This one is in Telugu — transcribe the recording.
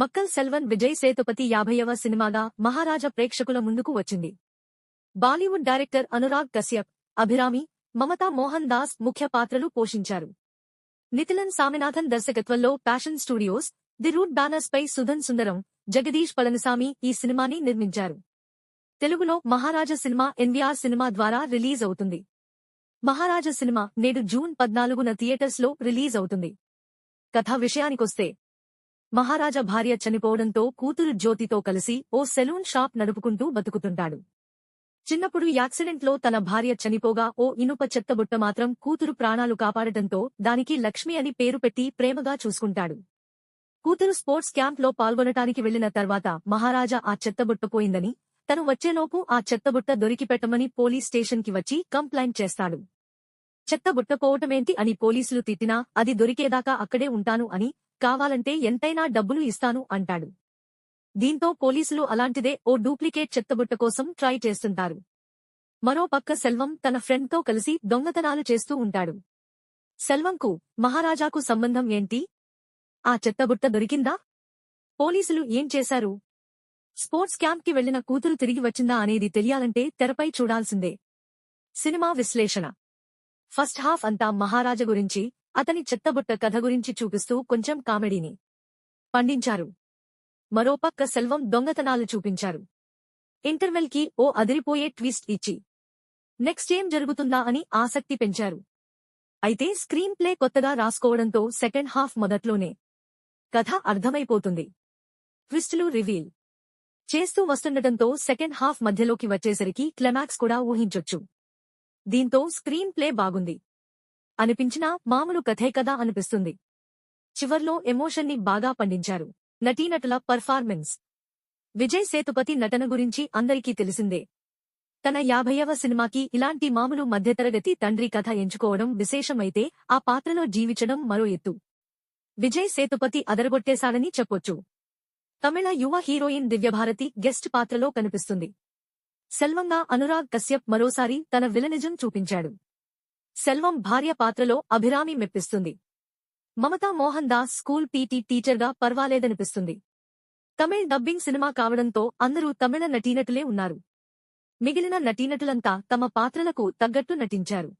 మక్కల్ సెల్వన్ విజయ్ సేతుపతి యాభైవ సినిమాగా మహారాజా ప్రేక్షకుల ముందుకు వచ్చింది. బాలీవుడ్ డైరెక్టర్ అనురాగ్ కశ్యప్ అభిరామి మమతా మోహన్ దాస్ ముఖ్య పాత్రలు పోషించారు. నితిలన్ సామినాథన్ దర్శకత్వంలో passion studios the route banners పై సుధన్ సుందరం జగదీష్ పళనిసామి ఈ సినిమాని నిర్మించారు. తెలుగులో మహారాజా సినిమా ఎన్వీఆర్ సినిమా ద్వారా రిలీజ్ అవుతుంది. మహారాజా సినిమా నేడు జూన్ పద్నాలుగున థియేటర్స్లో రిలీజ్ అవుతుంది. కథ విషయానికొస్తే మహారాజా భార్య చనిపోవడంతో కూతురు జ్యోతితో కలిసి ఓ సెలూన్ షాప్ నడుపుకుంటూ బతుకుతుంటాడు. చిన్నప్పుడు యాక్సిడెంట్లో తన భార్య చనిపోగా ఓ ఇనుప చెత్తబుట్ట మాత్రం కూతురు ప్రాణాలు కాపాడటంతో దానికి లక్ష్మి అని పేరు పెట్టి ప్రేమగా చూసుకుంటాడు. కూతురు స్పోర్ట్స్ క్యాంప్లో పాల్గొనటానికి వెళ్ళిన తర్వాత మహారాజా ఆ చెత్తబుట్ట పోయిందని తను వచ్చేలోపు ఆ చెత్తబుట్ట దొరికిపెట్టమని పోలీస్ స్టేషన్కి వచ్చి కంప్లైంట్ చేస్తాడు. చెత్తబుట్ట పోవటమేంటి అని పోలీసులు తిట్టినా అది దొరికేదాకా అక్కడే ఉంటాను అని కావాలంటే ఎంతైనా డబ్బులు ఇస్తాను అంటాడు. దీంతో పోలీసులు అలాంటిదే ఓ డూప్లికేట్ చెత్తబుట్ట కోసం ట్రై చేస్తుంటారు. మరో పక్క సెల్వం తన ఫ్రెండ్తో కలిసి దొంగతనాలు చేస్తూ ఉంటాడు. సెల్వంకు మహారాజాకు సంబంధం ఏంటి? ఆ చెత్తబుట్ట దొరికిందా? పోలీసులు ఏం చేశారు? స్పోర్ట్స్ క్యాంప్కి వెళ్ళిన కూతురు తిరిగి వచ్చిందా అనేది తెలియాలంటే తెరపై చూడాల్సిందే. సినిమా విశ్లేషణ. ఫస్ట్ హాఫ్ అంతా మహారాజా గురించి అతని చెత్తబుట్ట కథ గురించి చూపిస్తూ కొంచెం కామెడీని పండించారు. మరోపక్క సెల్వం దొంగతనాలు చూపించారు. ఇంటర్వెల్కి ఓ అదిరిపోయే ట్విస్ట్ ఇచ్చి నెక్స్ట్ ఏం జరుగుతుందా అని ఆసక్తి పెంచారు. అయితే స్క్రీన్ ప్లే కొత్తగా రాసుకోవడంతో సెకండ్ హాఫ్ మొదట్లోనే కథ అర్థమైపోతుంది. ట్విస్టులు రివీల్ చేస్తూ వస్తుండటంతో సెకండ్ హాఫ్ మధ్యలోకి వచ్చేసరికి క్లమాక్స్ కూడా ఊహించొచ్చు. దీంతో స్క్రీన్ ప్లే బాగుంది. అనిపించినా మామూలు కథే కదా అనిపిస్తుంది. చివర్లో ఎమోషన్ని బాగా పండించారు. నటీనటుల పర్ఫార్మెన్స్. విజయ్ సేతుపతి నటన గురించి అందరికీ తెలిసిందే. తన యాభైవ సినిమాకి ఇలాంటి మామూలు మధ్యతరగతి తండ్రి కథ ఎంచుకోవడం విశేషమైతే ఆ పాత్రలో జీవించడం మరో ఎత్తు. విజయ్ సేతుపతి అదరగొట్టేశాడని చెప్పొచ్చు. తమిళ యువ హీరోయిన్ దివ్యభారతి గెస్ట్ పాత్రలో కనిపిస్తుంది. సెల్వంగా అనురాగ్ కశ్యప్ మరోసారి తన విలనిజం చూపించాడు. సెల్వం భార్య పాత్రలో అభిరామి మెప్పిస్తుంది. మమతా మోహన్ దాస్ స్కూల్ పీటీ టీచర్గా పర్వాలేదనిపిస్తుంది. తమిళ్ డబ్బింగ్ సినిమా కావడంతో అందరూ తమిళ నటీనటులే ఉన్నారు. మిగిలిన నటీనటులంతా తమ పాత్రలకు తగ్గట్టు నటించారు.